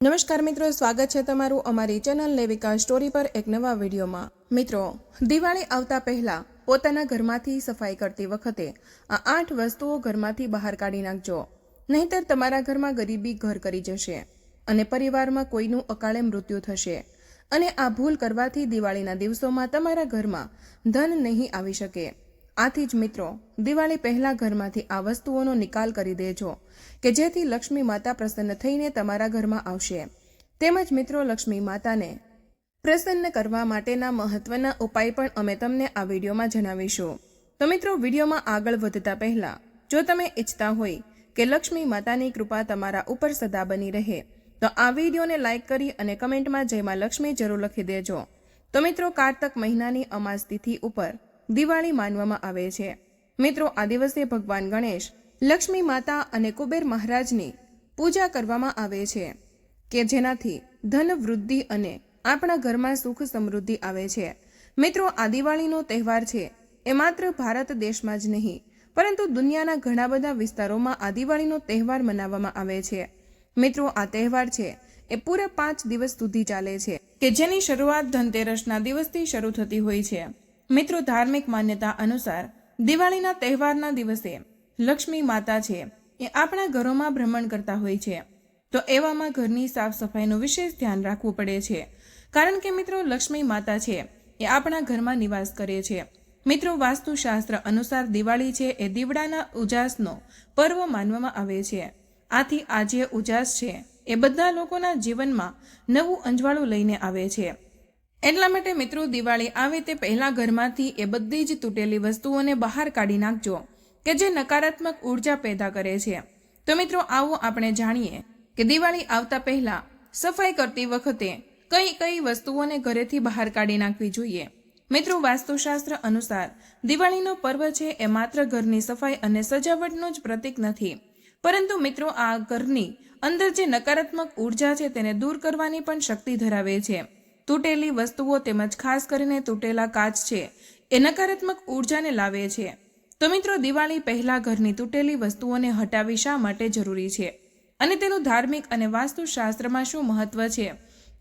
નમસ્કાર મિત્રો, સ્વાગત છે તમારું અમારી ચેનલ લેવિકા સ્ટોરી પર એક નવા વિડીયોમાં. મિત્રો, દિવાળી આવતા પહેલા પોતાના ઘરમાંથી સફાઈ કરતી વખતે આ આઠ વસ્તુઓ ઘરમાંથી બહાર કાઢી નાખજો. નહીંતર તમારા ઘરમાં ગરીબી ઘર કરી જશે અને પરિવારમાં કોઈનું અકાળે મૃત્યુ થશે. અને આ ભૂલ કરવાથી દિવાળીના દિવસોમાં તમારા ઘરમાં ધન નહીં આવી શકે. આથી જ મિત્રો, દિવાળી પહેલા ઘરમાંથી આ વસ્તુઓનો નિકાલ કરી દેજો, કે જેથી લક્ષ્મી માતા પ્રસન્ન થઈને તમારા ઘરમાં આવશે. તેમજ મિત્રો, લક્ષ્મી માતાને પ્રસન્ન કરવા માટેના મહત્વના ઉપાય પણ અમે તમને આ વિડીયોમાં જણાવીશું. તો મિત્રો, વિડીયોમાં આગળ વધતા પહેલા, જો તમે ઈચ્છતા હોય કે લક્ષ્મી માતાની કૃપા તમારા ઉપર સદા બની રહે, તો આ વિડીયોને લાઈક કરી અને કમેન્ટમાં જયમાં લક્ષ્મી જરૂર લખી દેજો. તો મિત્રો, કારતક મહિનાની અમાસ તિથિ ઉપર દિવાળી માનવામાં આવે છે. મિત્રો, આ દિવસે ભગવાન ગણેશ, લક્ષ્મી માતા અને કુબેર મહારાજની પૂજા કરવામાં આવે છે, કે જેનાથી ધન વૃદ્ધિ અને આપણા ઘરમાં સુખ સમૃદ્ધિ આવે છે. મિત્રો, આ દિવાળીનો તહેવાર છે એ માત્ર ભારત દેશમાં જ નહીં, પરંતુ દુનિયાના ઘણા બધા વિસ્તારોમાં આ દિવાળીનો તહેવાર મનાવવામાં આવે છે. મિત્રો, આ તહેવાર છે એ પૂરા પાંચ દિવસ સુધી ચાલે છે, કે જેની શરૂઆત ધનતેરસના દિવસથી શરૂ થતી હોય છે. મિત્રો ધાર્મિક માન્યતા અનુસાર દિવાળીના તહેવારના દિવસે લક્ષ્મી માતા છે એ આપણા ઘરોમાં ભ્રમણ કરતા હોય છે. તો એવામાં ઘરની સાફ સફાઈનું વિશેષ ધ્યાન રાખવું પડે છે. કારણ કે મિત્રો લક્ષ્મી માતા છે એ આપણા ઘરમાં નિવાસ કરે છે. મિત્રો વાસ્તુશાસ્ત્ર અનુસાર દિવાળી છે એ દીવડાના ઉજાસનો પર્વ માનવામાં આવે છે. આથી આ જે ઉજાસ છે એ બધા લોકોના જીવનમાં નવું અંજવાળું લઈને આવે છે. એટલા માટે મિત્રો દિવાળી આવે તે પહેલાં ઘરમાંથી એ બધી જ તૂટેલી વસ્તુઓને બહાર કાઢી નાખજો કે જે નકારાત્મક ઊર્જા પેદા કરે છે. તો મિત્રો આવો આપણે જાણીએ કે દિવાળી આવતા પહેલાં સફાઈ કરતી વખતે કઈ કઈ વસ્તુઓને ઘરેથી બહાર કાઢી નાખવી જોઈએ. મિત્રો વાસ્તુશાસ્ત્ર અનુસાર દિવાળીનો પર્વ છે એ માત્ર ઘરની સફાઈ અને સજાવટનું જ પ્રતીક નથી. પરંતુ મિત્રો આ ઘરની અંદર જે નકારાત્મક ઊર્જા છે તેને દૂર કરવાની પણ શક્તિ ધરાવે છે. તૂટેલી વસ્તુઓ તેમજ ખાસ કરીને તૂટેલા કાચ છે, એ નકારાત્મક ઉર્જાને લાવે છે. તો મિત્રો, દિવાળી પહેલા ઘરની તૂટેલી વસ્તુઓને હટાવી શા માટે જરૂરી છે? અને તેનું ધાર્મિક અને વાસ્તુશાસ્ત્રમાં શું મહત્વ છે?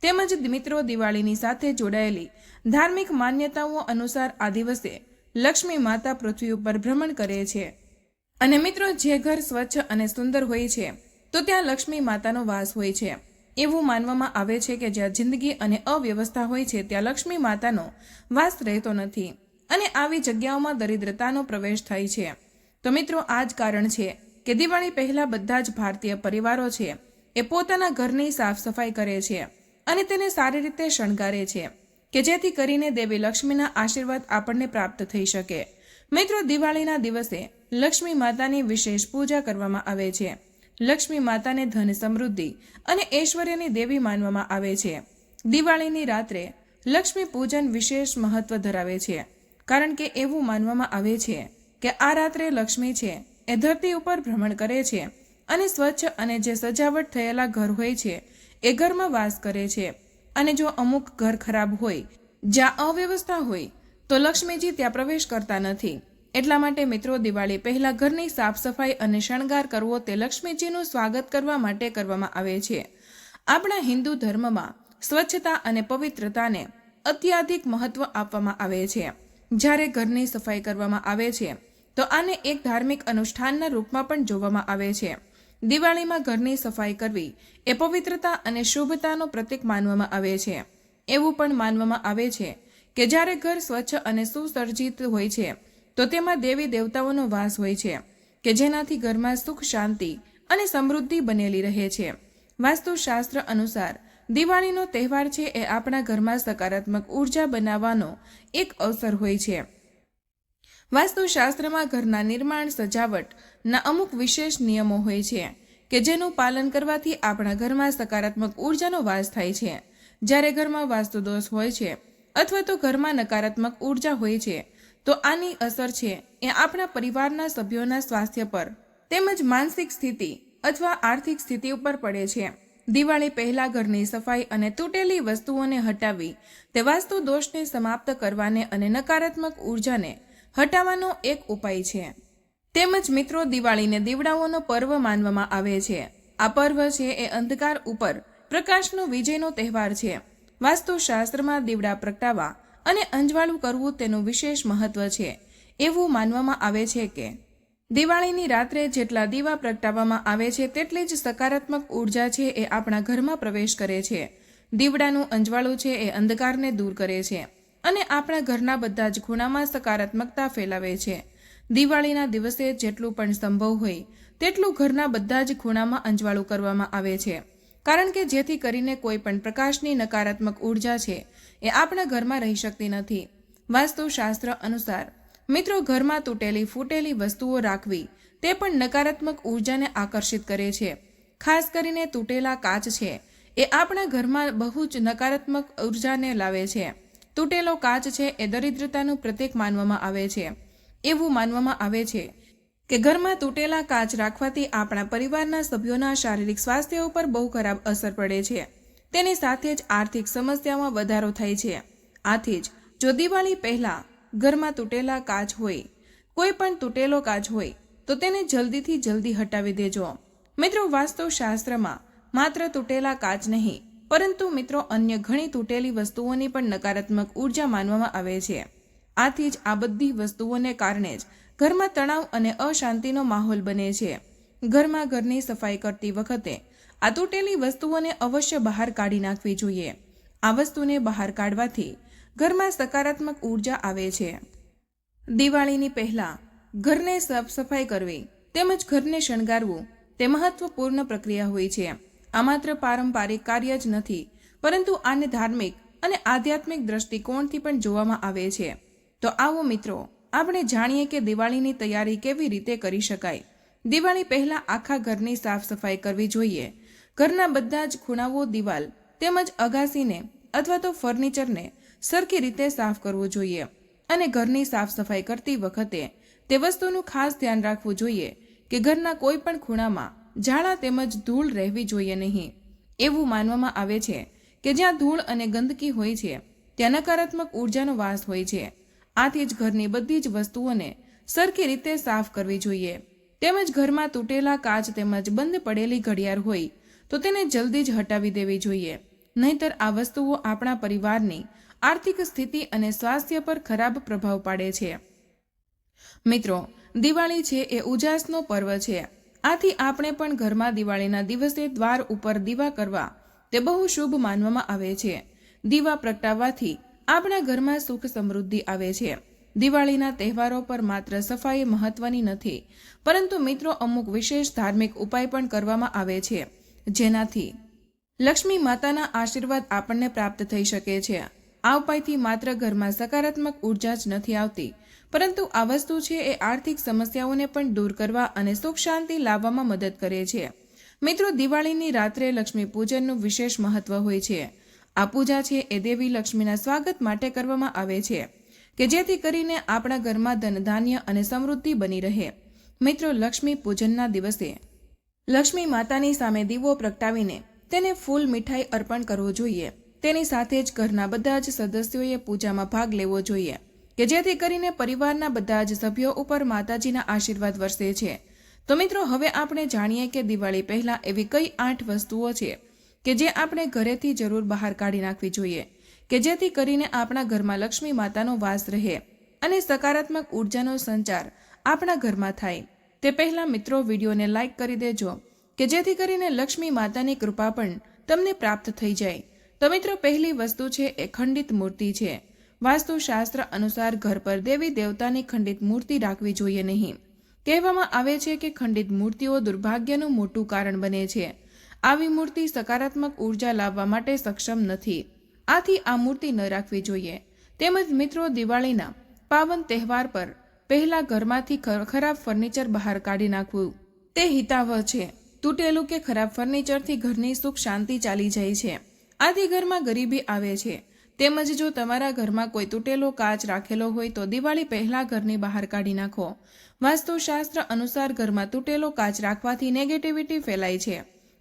તેમજ મિત્રો, દિવાળીની સાથે જોડાયેલી ધાર્મિક માન્યતાઓ અનુસાર આ દિવસે લક્ષ્મી માતા પૃથ્વી ઉપર ભ્રમણ કરે છે. અને મિત્રો, જે ઘર સ્વચ્છ અને સુંદર હોય છે, તો ત્યાં લક્ષ્મી માતાનો વાસ હોય છે. એવું માનવામાં આવે છે કે જ્યાં જિંદગી અને અવ્યવસ્થા હોય છે, ત્યાં લક્ષ્મી માતાનો વાસ રહેતો નથી અને આવી જગ્યાઓમાં દરિદ્રતાનો પ્રવેશ થાય છે. તો મિત્રો, આ જ કારણ છે કે દિવાળી પહેલા બધા જ ભારતીય પરિવારો છે એ પોતાના ઘરની સાફ સફાઈ કરે છે અને તેને સારી રીતે શણગારે છે કે જેથી કરીને દેવી લક્ષ્મીના આશીર્વાદ આપણને પ્રાપ્ત થઈ શકે. મિત્રો, દિવાળીના દિવસે લક્ષ્મી માતાની વિશેષ પૂજા કરવામાં આવે છે. લક્ષ્મી માતાને ધન સમૃદ્ધિ અને ઐશ્વર્યની દેવી માનવામાં આવે છે. દિવાળીની રાત્રે લક્ષ્મી પૂજન વિશેષ મહત્વ ધરાવે છે, કારણ કે એવું માનવામાં આવે છે કે આ રાત્રે લક્ષ્મી છે એ ધરતી ઉપર ભ્રમણ કરે છે અને સ્વચ્છ અને જે સજાવટ થયેલા ઘર હોય છે એ ઘરમાં વાસ કરે છે. અને જો અમુક ઘર ખરાબ હોય, જ્યાં અવ્યવસ્થા હોય, તો લક્ષ્મીજી ત્યાં પ્રવેશ કરતા નથી. એટલા માટે મિત્રો દિવાળી પહેલા ઘરની સાફ સફાઈ અને શણગાર કરવો તે લક્ષ્મીજીનું સ્વાગત કરવા માટે કરવામાં આવે છે. આપણા હિન્દુ ધર્મમાં સ્વચ્છતા અને પવિત્રતાને અત્યાધિક મહત્વ આપવામાં આવે છે. જ્યારે ઘરની સફાઈ કરવામાં આવે છે, તો આને એક ધાર્મિક અનુષ્ઠાનના રૂપમાં પણ જોવામાં આવે છે. દિવાળીમાં ઘરની સફાઈ કરવી એ પવિત્રતા અને શુભતાનો પ્રતીક માનવામાં આવે છે. એવું પણ માનવામાં આવે છે કે જ્યારે ઘર સ્વચ્છ અને સુસર્જિત હોય છે તો તેમાં દેવી દેવતાઓનો વાસ હોય છે, કે જેનાથી ઘરમાં સુખ, શાંતિ અને સમૃદ્ધિ બનેલી રહે છે. વાસ્તુશાસ્ત્ર અનુસાર, દિવાળીનો તહેવાર છે એ આપણા ઘરમાં સકારાત્મક ઊર્જા બનાવવાનો એક અવસર હોય છે. વાસ્તુશાસ્ત્રમાં ઘરના નિર્માણ સજાવટના અમુક વિશેષ નિયમો હોય છે, કે જેનું પાલન કરવાથી આપણા ઘરમાં સકારાત્મક ઉર્જાનો વાસ થાય છે. જ્યારે ઘરમાં વાસ્તુદોષ હોય છે અથવા તો ઘરમાં નકારાત્મક ઊર્જા હોય છે તો આની અસર છે એ આપણા પરિવારના સભ્યોના સ્વાસ્થ્ય પર, તેમજ માનસિક સ્થિતિ અથવા આર્થિક સ્થિતિ ઉપર પડે છે. દિવાળી પહેલા ઘરની સફાઈ અને તૂટેલી વસ્તુઓને હટાવી, તે વાસ્તુ દોષને સમાપ્ત કરવાને અને નકારાત્મક ઉર્જાને હટાવવાનો એક ઉપાય છે. તેમજ મિત્રો, દિવાળીને દીવડાઓનો પર્વ માનવામાં આવે છે. આ પર્વ છે એ અંધકાર ઉપર પ્રકાશનો વિજયનો તહેવાર છે. વાસ્તુશાસ્ત્રમાં દીવડા પ્રગટાવવા અને અંજવાળું કરવું તેનું વિશેષ મહત્વ છે. એવું માનવામાં આવે છે કે, દિવાળીની રાત્રે જેટલા દીવા પ્રગટાવવામાં આવે છે, તેટલી જ સકારાત્મક ઊર્જા છે એ આપણા ઘરમાં પ્રવેશ કરે છે. દીવડાનું અંજવાળું છે એ અંધકારને દૂર કરે છે અને આપણા ઘરના બધા જ ખૂણામાં સકારાત્મકતા ફેલાવે છે. દિવાળીના દિવસે જેટલું પણ સંભવ હોય, તેટલું ઘરના બધા જ ખૂણામાં અંજવાળું કરવામાં આવે છે. કારણ કે જેથી કરીને કોઈ પણ પ્રકાશની નકારાત્મક ઊર્જા છે એ આપણા ઘરમાં રહી શકતી નથી. વાસ્તુશાસ્ત્ર અનુસાર, મિત્રો ઘરમાં તૂટેલી ફૂટેલી વસ્તુઓ રાખવી તે પણ નકારાત્મક ઉર્જાને આકર્ષિત કરે છે. ખાસ કરીને તૂટેલા કાચ છે, એ આપણા ઘરમાં બહુ જ નકારાત્મક ઉર્જાને લાવે છે. તૂટેલો કાચ છે, એ દરિદ્રતાનું પ્રતીક માનવામાં આવે છે. એવું માનવામાં આવે છે કે ઘરમાં તૂટેલા કાચ રાખવાથી આપણા પરિવારના સભ્યોના શારીરિક સ્વાસ્થ્ય ઉપર બહુ ખરાબ અસર પડે છે. તેની સાથે જ આર્થિક સમસ્યામાં વધારો થાય છે. આથી જ જો દિવાળી પહેલાં ઘરમાં તૂટેલા કાચ હોય, કોઈ પણ તૂટેલો કાચ હોય, તો તેને જલ્દીથી જલ્દી હટાવી દેજો. મિત્રો, વાસ્તુશાસ્ત્રમાં માત્ર તૂટેલા કાચ નહીં, પરંતુ મિત્રો, અન્ય ઘણી તૂટેલી વસ્તુઓની પણ નકારાત્મક ઊર્જા માનવામાં આવે છે. આથી જ આ બધી વસ્તુઓને કારણે જ ઘરમાં તણાવ અને અશાંતિનો માહોલ બને છે. ઘરમાં ઘરની સફાઈ કરતી વખતે આ તૂટેલી વસ્તુઓને અવશ્ય બહાર કાઢી નાખવી જોઈએ. આ વસ્તુને બહાર કાઢવાથી ઘરમાં સકારાત્મક ઊર્જા આવે છે. દિવાળીની પહેલા ઘરને સાફ સફાઈ કરવી, તેમજ ઘરને શણગારવું તે મહત્વપૂર્ણ પ્રક્રિયા હોય છે. આ માત્ર પારંપરિક કાર્ય જ નથી, પરંતુ આને ધાર્મિક અને આધ્યાત્મિક દ્રષ્ટિકોણથી પણ જોવામાં આવે છે. તો આવો મિત્રો, આપણે જાણીએ કે દિવાળીની તૈયારી કેવી રીતે કરી શકાય. દિવાળી પહેલા આખા ઘરની સાફ સફાઈ કરવી જોઈએ ઘરના બધા જ ખૂણાઓ દિવાલ તેમજ અગાસીને અથવા તો ફર્નિચરને સરખી રીતે સાફ કરવું જોઈએ અને ઘરની સાફ સફાઈ કરતી વખતે તે વસ્તુનું ખાસ ધ્યાન રાખવું જોઈએ કે ઘરના કોઈ પણ ખૂણામાં ઝાડા તેમજ ધૂળ રહેવી જોઈએ નહીં. એવું માનવામાં આવે છે કે જ્યાં ધૂળ અને ગંદકી હોય છે, ત્યાં નકારાત્મક ઉર્જાનો વાસ હોય છે. આથી જ ઘરની બધી જ વસ્તુઓને સરખી રીતે સાફ કરવી જોઈએ. તેમજ ઘરમાં તૂટેલા કાચ તેમજ બંધ પડેલી ઘડિયાળ હોય તો તેને જલ્દી જ હટાવી દેવી જોઈએ. નહીતર આ વસ્તુઓ આપણા પરિવારની આર્થિક સ્થિતિ અને સ્વાસ્થ્ય પર ખરાબ પ્રભાવ પાડે છે. મિત્રો, દિવાળી છે એ ઉજાસનો પર્વ છે. આથી આપણે પણ ઘરમાં દિવાળીના દિવસે દ્વાર ઉપર દીવા કરવા તે બહુ શુભ માનવામાં આવે છે. દીવા પ્રગટાવવાથી આપણા ઘરમાં સુખ સમૃદ્ધિ આવે છે. દિવાળીના તહેવારો પર માત્ર સફાઈ મહત્વની નથી, પરંતુ મિત્રો અમુક વિશેષ ધાર્મિક ઉપાય પણ કરવામાં આવે છે. જેનાથી લક્ષ્મી માતાના આશીર્વાદ આપણને પ્રાપ્ત થઈ શકે છે. આ ઉપાયથી માત્ર ઘરમાં સકારાત્મક ઊર્જા જ નથી આવતી, પરંતુ આ વસ્તુ છે એ આર્થિક સમસ્યાઓને પણ દૂર કરવા અને સુખ શાંતિ લાવવામાં મદદ કરે છે. મિત્રો, દિવાળીની રાત્રે લક્ષ્મી પૂજનનું વિશેષ મહત્વ હોય છે. આ પૂજા છે એ દેવી લક્ષ્મીના સ્વાગત માટે કરવામાં આવે છે, કે જેથી કરીને આપણા ઘરમાં ધન ધાન્ય અને સમૃદ્ધિ બની રહે. મિત્રો, લક્ષ્મી પૂજનના દિવસે લક્ષ્મી માતાની સામે દીવો પ્રગટાવીને તેને ફૂલ મીઠાઈ અર્પણ કરવો જોઈએ. તેની સાથે જ ઘરના બધા જ સદસ્યોએ પૂજામાં ભાગ લેવો જોઈએ, કે જેથી કરીને પરિવારના બધા જ સભ્યો ઉપર માતાજીના આશીર્વાદ વરસે છે. તો મિત્રો, હવે આપણે જાણીએ કે દિવાળી પહેલા એવી કઈ આઠ વસ્તુઓ છે કે જે આપણે ઘરેથી જરૂર બહાર કાઢી નાખવી જોઈએ, કે જેથી કરીને આપણા ઘરમાં લક્ષ્મી માતાનો વાસ રહે અને સકારાત્મક ઉર્જાનો સંચાર આપણા ઘરમાં થાય. તે પહેલાં મિત્રો વિડીયોને લાઇક કરી દેજો, કે જેથી કરીને લક્ષ્મી માતાની કૃપા પણ તમને પ્રાપ્ત થઈ જાય. તો મિત્રો, પહેલી વસ્તુ છે, એ ખંડિત મૂર્તિ છે. વાસ્તુશાસ્ત્ર અનુસાર ઘર પર દેવી દેવતાની ખંડિત મૂર્તિ રાખવી જોઈએ નહીં. કહેવામાં આવે છે કે ખંડિત મૂર્તિઓ દુર્ભાગ્યનું મોટું કારણ બને છે. આવી મૂર્તિ સકારાત્મક ઊર્જા લાવવા માટે સક્ષમ નથી. આથી આ મૂર્તિ ન રાખવી જોઈએ. તેમજ મિત્રો, દિવાળીના પાવન તહેવાર પર પહેલા ઘરમાંથી ખરાબ ફર્નિચર બહાર કાઢી નાખવું. તે હિતાવહ છે. તૂટેલું કે ખરાબ ફર્નિચરથી ઘરની સુખ શાંતિ ચાલી જાય છે. આથી ઘરમાં ગરીબી આવે છે. તેમજ જો તમારા ઘરમાં કોઈ તૂટેલો કાચ રાખેલો હોય તો દિવાળી પહેલા ઘરની બહાર કાઢી નાખો. વાસ્તુશાસ્ત્ર અનુસાર ઘરમાં તૂટેલો કાચ રાખવાથી નેગેટિવિટી ફેલાય છે.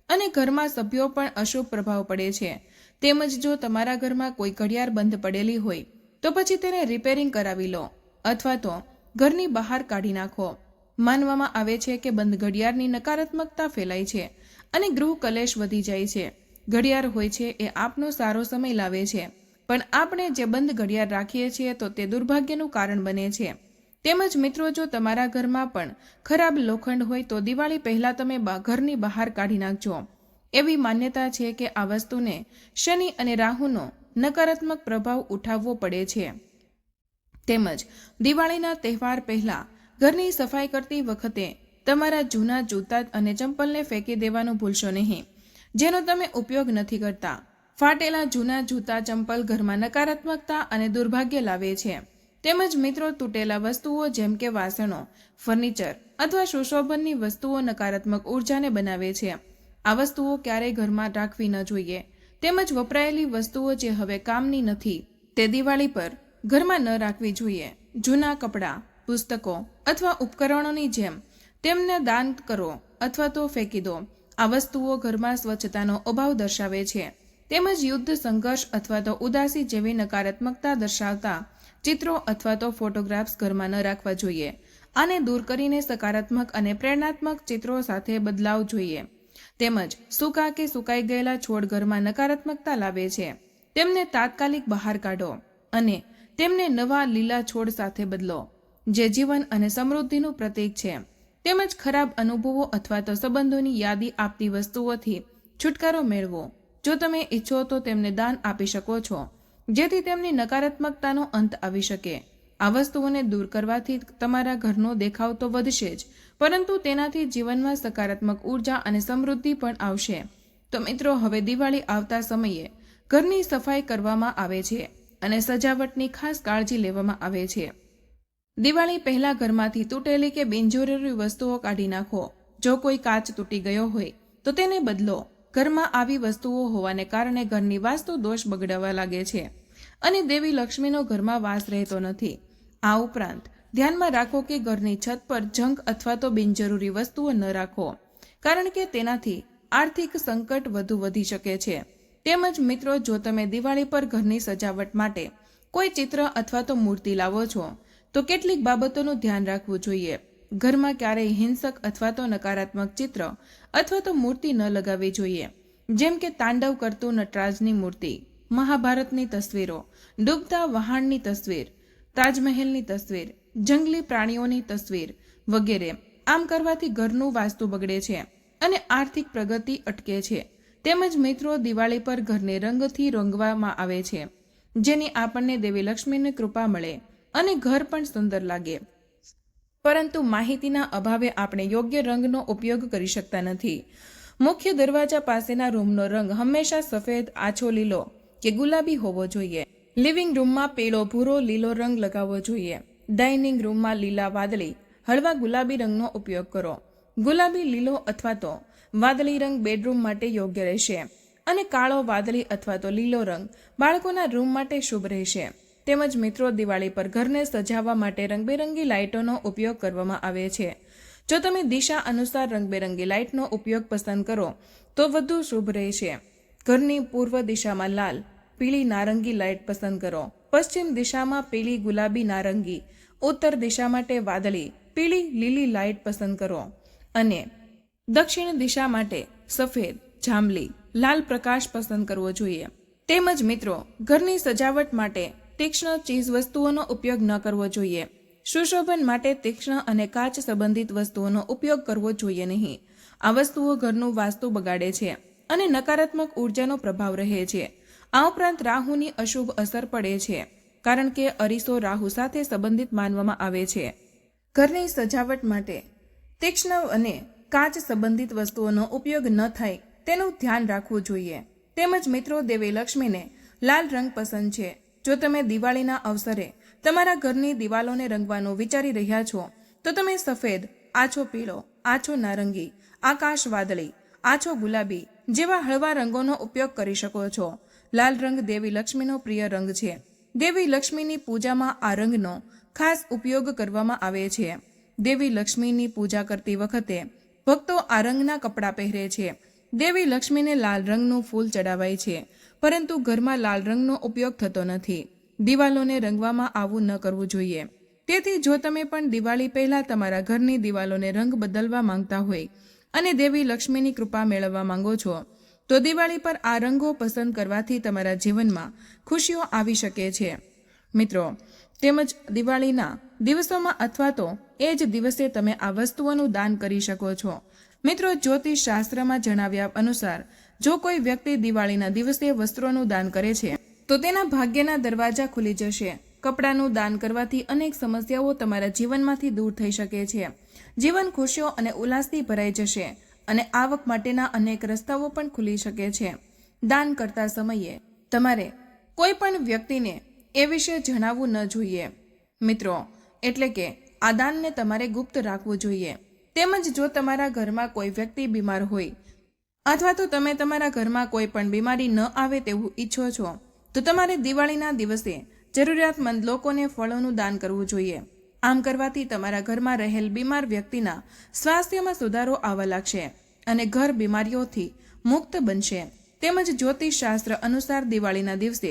અને ઘરમાં સભ્યો પણ અશુભ પ્રભાવ પડે છે. તેમજ જો તમારા ઘરમાં કોઈ ઘડિયાળ બંધ પડેલી હોય, તો પછી તેને રિપેરિંગ કરાવી લો. અથવા તો ઘરની બહાર કાઢી નાખો. માનવામાં આવે છે કે બંધ ઘડિયાળની નકારાત્મકતા ફેલાય છે અને ગૃહ કલેશ વધી જાય છે. ઘડિયાળ હોય છે એ આપનો સારો સમય લાવે છે. પણ આપણે જે બંધ ઘડિયાળ રાખીએ છીએ તો તે દુર્ભાગ્યનું કારણ બને છે. તેમજ મિત્રો, જો તમારા ઘરમાં પણ ખરાબ લોખંડ હોય તો દિવાળી પહેલાં તમે ઘરની બહાર કાઢી નાખજો. એવી માન્યતા છે કે આ વસ્તુને શનિ અને રાહુનો નકારાત્મક પ્રભાવ ઉઠાવવો પડે છે. તેમજ દિવાળીના તહેવાર પહેલા ઘરની સફાઈ કરતી વખતે તમારા જૂના જૂતા અને ચંપલને ફેંકી દેવાનું ભૂલશો નહીં. જેનો તમે ઉપયોગ નથી કરતા. ફાટેલા જૂના જૂતા ચંપલ ઘરમાં નકારાત્મકતા અને દુર્ભાગ્ય લાવે છે. તેમજ મિત્રો તૂટેલા વસ્તુઓ જેમ કે વાસણો, ફર્નિચર અથવા સુશોભનની વસ્તુઓ નકારાત્મક ઉર્જાને બનાવે છે. આ વસ્તુઓ ક્યારેય ઘરમાં રાખવી ન જોઈએ. તેમજ વપરાયેલી વસ્તુઓ જે હવે કામની નથી તે દિવાળી પર ઘરમાં ન રાખવી જોઈએ. જૂના કપડાં, પુસ્તકો અથવા ઉપકરણોની જેમ તેમને દાન કરો અથવા તો ફેંકી દો. આ વસ્તુઓ ઘરમાં સ્વચ્છતાનો અભાવ દર્શાવે છે. તેમજ યુદ્ધ, સંઘર્ષ અથવા તો ઉદાસી જેવી નકારાત્મકતા દર્શાવતા ચિત્રો અથવા તો ફોટોગ્રાફ્સ ઘરમાં ન રાખવા જોઈએ. આને દૂર કરીને સકારાત્મક અને પ્રેરણાત્મક ચિત્રો સાથે બદલાવ જોઈએ. તેમજ સૂકા કે સુકાઈ ગયેલા છોડ ઘરમાં નકારાત્મકતા લાવે છે. તેમને તાત્કાલિક બહાર કાઢો અને તેમને નવા લીલા છોડ સાથે બદલો, જે જીવન અને સમૃદ્ધિનું પ્રતીક છે. તેમજ ખરાબ અનુભવો અથવા તો સંબંધોની યાદી આપતી વસ્તુઓથી છુટકારો મેળવો. જો તમે ઈચ્છો તો તેમને દાન આપી શકો છો, જેથી તેમની નકારાત્મકતાનો અંત આવી શકે. આ વસ્તુઓને દૂર કરવાથી તમારા ઘરનો દેખાવ તો વધશે જ, પરંતુ તેનાથી જીવનમાં સકારાત્મક ઊર્જા અને સમૃદ્ધિ પણ આવશે. તો મિત્રો, હવે દિવાળી આવતા સમયે ઘરની સફાઈ કરવામાં આવે છે. અને સજાવટની ખાસ કાળજી લેવામાં આવે છે. દિવાળી પહેલા ઘરમાંથી તૂટેલી કે બિનજરૂરી વસ્તુઓ કાઢી નાખો. જો કોઈ કાચ તૂટી ગયો હોય, તો તેને બદલો. ઘરમાં આવી વસ્તુઓ હોવાને કારણે ઘરની વાસ્તુ દોષ બગડવા લાગે છે. અને દેવી લક્ષ્મીનો ઘરમાં વાસ રહેતો નથી. આ ઉપરાંત, ધ્યાનમાં રાખો કે ઘરની છત પર જંક અથવા તો બિનજરૂરી વસ્તુઓ ન રાખો. કારણ કે તેનાથી આર્થિક સંકટ વધુ વધી શકે છે. તેમજ મિત્રો, જો તમે દિવાળી પર ઘરની સજાવટ માટે કોઈ ચિત્ર અથવા તો મૂર્તિ લાવો છો, તો કેટલીક બાબતોનું ધ્યાન રાખવું જોઈએ. ઘરમાં ક્યારેય હિંસક અથવા તો નકારાત્મક ચિત્ર અથવા તો મૂર્તિ ન લગાવવી જોઈએ. જેમ કે તાંડવ કરતું નટરાજની મૂર્તિ, મહાભારતની તસવીરો, ડૂબતા વહાણની તસવીર, તાજમહેલની તસવીર, જંગલી પ્રાણીઓની તસવીર વગેરે આમ કરવાથી ઘરનું વાસ્તુ બગડે છે અને આર્થિક પ્રગતિ અટકે છે. તેમજ મિત્રો દિવાળી પર ઘરને રંગથી રંગવામાં આવે છે. જેની આપણને દેવી લક્ષ્મીની કૃપા મળે અને ઘર પણ સુંદર લાગે. પરંતુ માહિતીના અભાવે આપણે યોગ્ય રંગનો ઉપયોગ કરી શકતા નથી. મુખ્ય દરવાજા પાસેના રૂમનો રંગ હંમેશા સફેદ, આછો લીલો કે ગુલાબી હોવો જોઈએ. લિવિંગ રૂમમાં પીળો, ભૂરો, લીલો રંગ લગાવવો જોઈએ. ડાઇનિંગ રૂમમાં લીલા વાદળી, હળવા ગુલાબી રંગનો ઉપયોગ કરો. ગુલાબી, લીલો અથવા તો વાદળી રંગ બેડરૂમ માટે યોગ્ય રહેશે અને કાળો વાદળી અથવા તો લીલો રંગ બાળકોના રૂમ માટે શુભ રહેશે. તેમજ મિત્રો, દિવાળી પર ઘરને સજાવવા માટે રંગબેરંગી લાઇટોનો ઉપયોગ કરવામાં આવે છે. જો તમે દિશા અનુસાર રંગબેરંગી લાઇટનો ઉપયોગ પસંદ કરો, તો વધુ શુભ રહેશે. ઘરની પૂર્વ દિશામાં લાલ, પીળી નારંગી લાઇટ પસંદ કરો. પશ્ચિમ દિશામાં પીળી ગુલાબી નારંગી, ઉત્તર દિશા માટે વાદળી, પીળી લીલી લાઇટ પસંદ કરો. અને દક્ષિણ દિશા માટે સફેદ, જાંબલી, લાલ પ્રકાશ પસંદ કરવો જોઈએ. તેમજ મિત્રો, ઘરની સજાવટ માટે તીક્ષ્ણ ચીજ વસ્તુઓનો ઉપયોગ ન કરવો જોઈએ. સુશોભન માટે તીક્ષ્ણ અને કાચ સંબંધિત વસ્તુઓનો ઉપયોગ કરવો જોઈએ નહીં. આ વસ્તુઓ ઘરનું વાસ્તુ બગાડે છે અને નકારાત્મક ઉર્જાનો પ્રભાવ રહે છે. આ ઉપરાંત રાહુની અશુભ અસર પડે છે, કારણ કે અરીસો રાહુ સાથે સંબંધિત માનવામાં આવે છે. ઘરની સજાવટ માટે તીક્ષ્ણ અને કાચ સંબંધિત વસ્તુઓનો ઉપયોગ ન થાય તેનું ધ્યાન રાખવું જોઈએ. તેમજ મિત્રો, દેવી લક્ષ્મીને લાલ રંગ પસંદ છે. જો તમે દિવાળીના અવસરે તમારા ઘરની દિવાલોને રંગવાનું વિચારી રહ્યા છો, તો તમે સફેદ, આછો પીળો, આછો નારંગી, આકાશ વાદળી, આછો ગુલાબી જેવા હળવા રંગોનો ઉપયોગ કરી શકો છો. લાલ રંગ દેવી લક્ષ્મીનો પ્રિય રંગ છે. દેવી લક્ષ્મીની પૂજામાં આ રંગનો ખાસ ઉપયોગ કરવામાં આવે છે. દેવી લક્ષ્મીની પૂજા કરતી વખતે ભક્તો આ રંગના કપડાં પહેરે છે. દેવી લક્ષ્મીને લાલ રંગનું ફૂલ ચડાવાય છે. પરંતુ ઘરમાં લાલ રંગનો ઉપયોગ થતો નથી. દિવાલોને રંગવામાં આવું ન કરવું જોઈએ. તેથી જો તમે પણ દિવાળી પહેલાં તમારા ઘરની દિવાલોને રંગ બદલવા માંગતા હોય અને દેવી લક્ષ્મીની કૃપા મેળવવા માંગો છો, તો દિવાળી પર આ રંગો પસંદ કરવાથી તમારા જીવનમાં ખુશીઓ આવી શકે છે. મિત્રો તેમજ દિવાળીના દિવસોમાં અથવા તો એ જ દિવસે તમે આ વસ્તુઓનું દાન કરી શકો છો. મિત્રો, જ્યોતિષ શાસ્ત્રમાં જણાવ્યા અનુસાર, જો કોઈ વ્યક્તિ દિવાળીના દિવસે વસ્ત્રોનું દાન કરે છે, તો તેના ભાગ્યના દરવાજા ખુલી જશે. કપડાનું દાન કરવાથી અનેક સમસ્યાઓ તમારા જીવનમાંથી દૂર થઈ શકે છે. જીવન ખુશીઓ અને ઉલ્લાસથી ભરાઈ જશે અને આવક માટેના અનેક રસ્તાઓ પણ ખુલી શકે છે. દાન કરતા સમયે તમારે કોઈ પણ વ્યક્તિને એ વિશે જણાવવું ન જોઈએ. મિત્રો, એટલે કે આદાનને તમારે ગુપ્ત રાખવું જોઈએ. તેમજ જો તમારા ઘરમાં કોઈ વ્યક્તિ બીમાર હોય અથવા તો તમે તમારા ઘરમાં કોઈ પણ બીમારી ન આવે તેવું ઈચ્છો છો, તો તમારે દિવાળીના દિવસે જરૂરિયાતમંદ લોકોને ફળોનું દાન કરવું જોઈએ. આમ કરવાથી તમારા ઘરમાં રહેલ બીમાર વ્યક્તિના સ્વાસ્થ્યમાં સુધારો આવવા લાગશે અને ઘર બીમારીઓથી મુક્ત બનશે. તેમજ જ્યોતિષ શાસ્ત્ર અનુસાર દિવાળીના દિવસે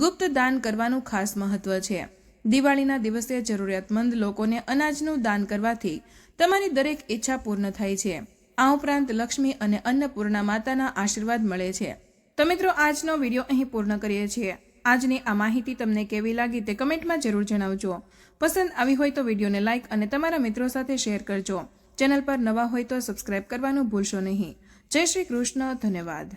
ગુપ્ત દાન કરવાનું ખાસ મહત્વ છે. દિવાળીના દિવસે જરૂરિયાતમંદ લોકોને અનાજનું દાન કરવાથી તમારી દરેક ઈચ્છા પૂર્ણ થાય છે. આ ઉપરાંત લક્ષ્મી અને અન્નપૂર્ણા માતાના આશીર્વાદ મળે છે. તો મિત્રો, આજનો વીડિયો અહીં પૂર્ણ કરીએ છીએ. આજની આ માહિતી તમને કેવી લાગી તે કમેન્ટમાં જરૂર જણાવજો. પસંદ આવી હોય તો વિડીયોને લાઇક અને તમારા મિત્રો સાથે શેર કરજો. ચેનલ પર નવા હોય તો સબસ્ક્રાઇબ કરવાનું ભૂલશો નહીં. જય શ્રી કૃષ્ણ, ધન્યવાદ.